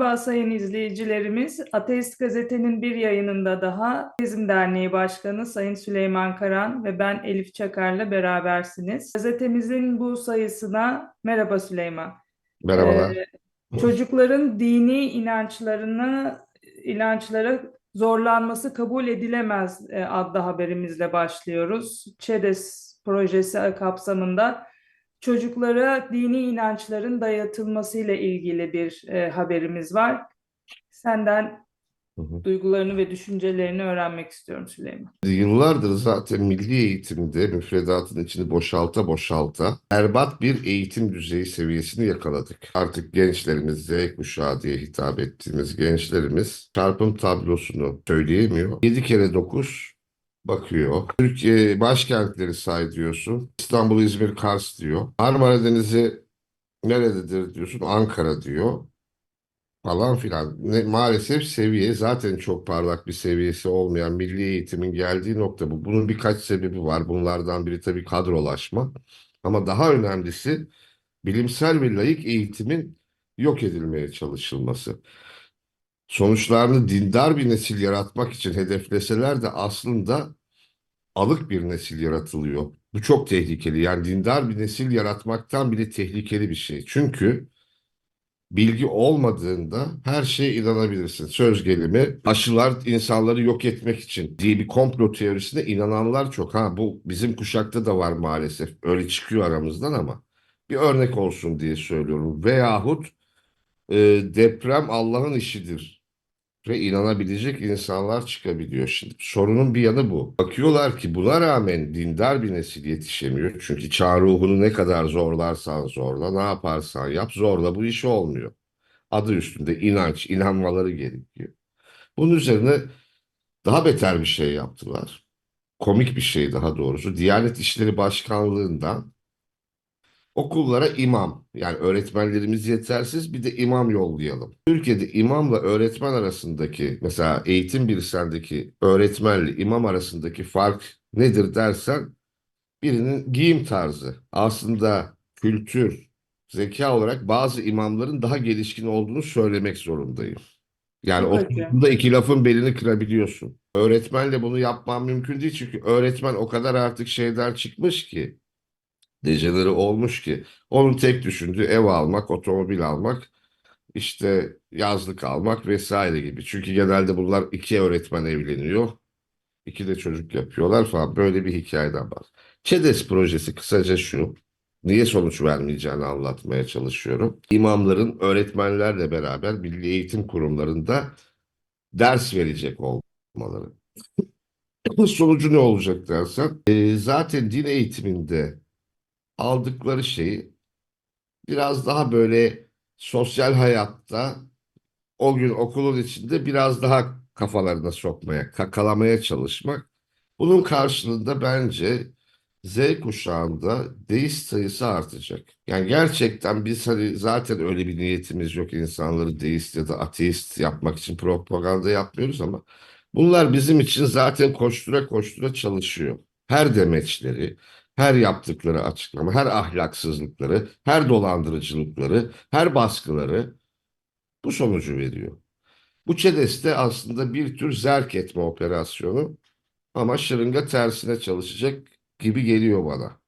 Merhaba sayın izleyicilerimiz. Ateist Gazete'nin bir yayınında daha Ateizm Derneği Başkanı Sayın Süleyman Karan ve ben Elif Çakar'la berabersiniz. Gazetemizin bu sayısına merhaba Süleyman. Merhabalar. Ee, çocukların dini inançlarını inançlara zorlanması kabul edilemez e, adlı haberimizle başlıyoruz. ÇEDES projesi kapsamında çocuklara dini inançların dayatılmasıyla ilgili bir e, haberimiz var. Senden Hı hı. duygularını ve düşüncelerini öğrenmek istiyorum Süleyman. Yıllardır zaten milli eğitimde müfredatın içini boşalta boşalta berbat bir eğitim düzeyi seviyesini yakaladık. Artık gençlerimiz Z kuşağı diye hitap ettiğimiz gençlerimiz çarpım tablosunu söyleyemiyor. 7 kere 9 bakıyor. Türkiye başkentleri say diyorsun. İstanbul, İzmir, Kars diyor. Marmara Denizi nerededir diyorsun. Ankara diyor. falan filan. Ne, maalesef seviye zaten çok parlak bir seviyesi olmayan milli eğitimin geldiği nokta bu. Bunun birkaç sebebi var. Bunlardan biri tabii kadrolaşma. Ama daha önemlisi bilimsel ve laik eğitimin yok edilmeye çalışılması. Sonuçlarını dindar bir nesil yaratmak için hedefleseler de aslında alık bir nesil yaratılıyor. Bu çok tehlikeli. Yani dindar bir nesil yaratmaktan bile tehlikeli bir şey. Çünkü bilgi olmadığında her şeye inanabilirsin. Söz gelimi aşılar insanları yok etmek için diye bir komplo teorisine inananlar çok. Ha bu bizim kuşakta da var maalesef. Öyle çıkıyor aramızdan ama bir örnek olsun diye söylüyorum. Veyahut e, deprem Allah'ın işidir ve inanabilecek insanlar çıkabiliyor şimdi. Sorunun bir yanı bu. Bakıyorlar ki buna rağmen dindar bir nesil yetişemiyor. Çünkü çağ ruhunu ne kadar zorlarsan zorla, ne yaparsan yap zorla bu iş olmuyor. Adı üstünde inanç, inanmaları gerekiyor. Bunun üzerine daha beter bir şey yaptılar. Komik bir şey daha doğrusu. Diyanet İşleri Başkanlığı'ndan okullara imam yani öğretmenlerimiz yetersiz bir de imam yollayalım. Türkiye'de imamla öğretmen arasındaki mesela eğitim birsendeki öğretmenle imam arasındaki fark nedir dersen birinin giyim tarzı aslında kültür, zeka olarak bazı imamların daha gelişkin olduğunu söylemek zorundayım. Yani o konuda iki lafın belini kırabiliyorsun. Öğretmenle bunu yapmam mümkün değil çünkü öğretmen o kadar artık şeyden çıkmış ki dejeleri olmuş ki onun tek düşündüğü ev almak, otomobil almak, işte yazlık almak vesaire gibi. Çünkü genelde bunlar iki öğretmen evleniyor, iki de çocuk yapıyorlar falan. Böyle bir hikayeden var. ÇEDES projesi kısaca şu. Niye sonuç vermeyeceğini anlatmaya çalışıyorum. İmamların öğretmenlerle beraber milli eğitim kurumlarında ders verecek olmaları. Sonucu ne olacak dersen, e, zaten din eğitiminde aldıkları şeyi biraz daha böyle sosyal hayatta o gün okulun içinde biraz daha kafalarına sokmaya, kakalamaya çalışmak. Bunun karşılığında bence Z kuşağında deist sayısı artacak. Yani gerçekten biz hani zaten öyle bir niyetimiz yok insanları deist ya da ateist yapmak için propaganda yapmıyoruz ama bunlar bizim için zaten koştura koştura çalışıyor. Her demeçleri, her yaptıkları açıklama, her ahlaksızlıkları, her dolandırıcılıkları, her baskıları bu sonucu veriyor. Bu ÇEDES'te aslında bir tür zerk etme operasyonu ama şırınga tersine çalışacak gibi geliyor bana.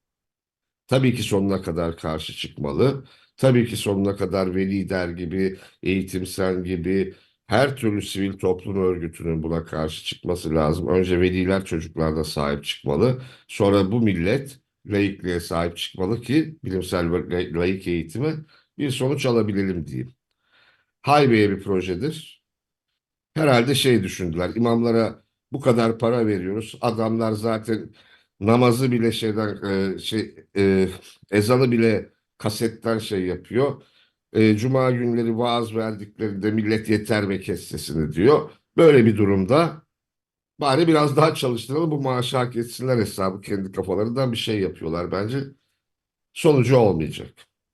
Tabii ki sonuna kadar karşı çıkmalı. Tabii ki sonuna kadar Veli Der gibi, Eğitimsen gibi her türlü sivil toplum örgütünün buna karşı çıkması lazım. Önce veliler çocuklarına sahip çıkmalı. Sonra bu millet laikliğe sahip çıkmalı ki bilimsel laik eğitime bir sonuç alabilelim diyeyim. Haybe'ye bir projedir. Herhalde şey düşündüler. İmamlara bu kadar para veriyoruz. Adamlar zaten namazı bile şeyden e, şey e, ezanı bile kasetten şey yapıyor. E, Cuma günleri vaaz verdiklerinde millet yeter ve kes sesini diyor. Böyle bir durumda bari biraz daha çalıştıralım bu maaşı hak etsinler hesabı kendi kafalarından bir şey yapıyorlar bence. Sonucu olmayacak.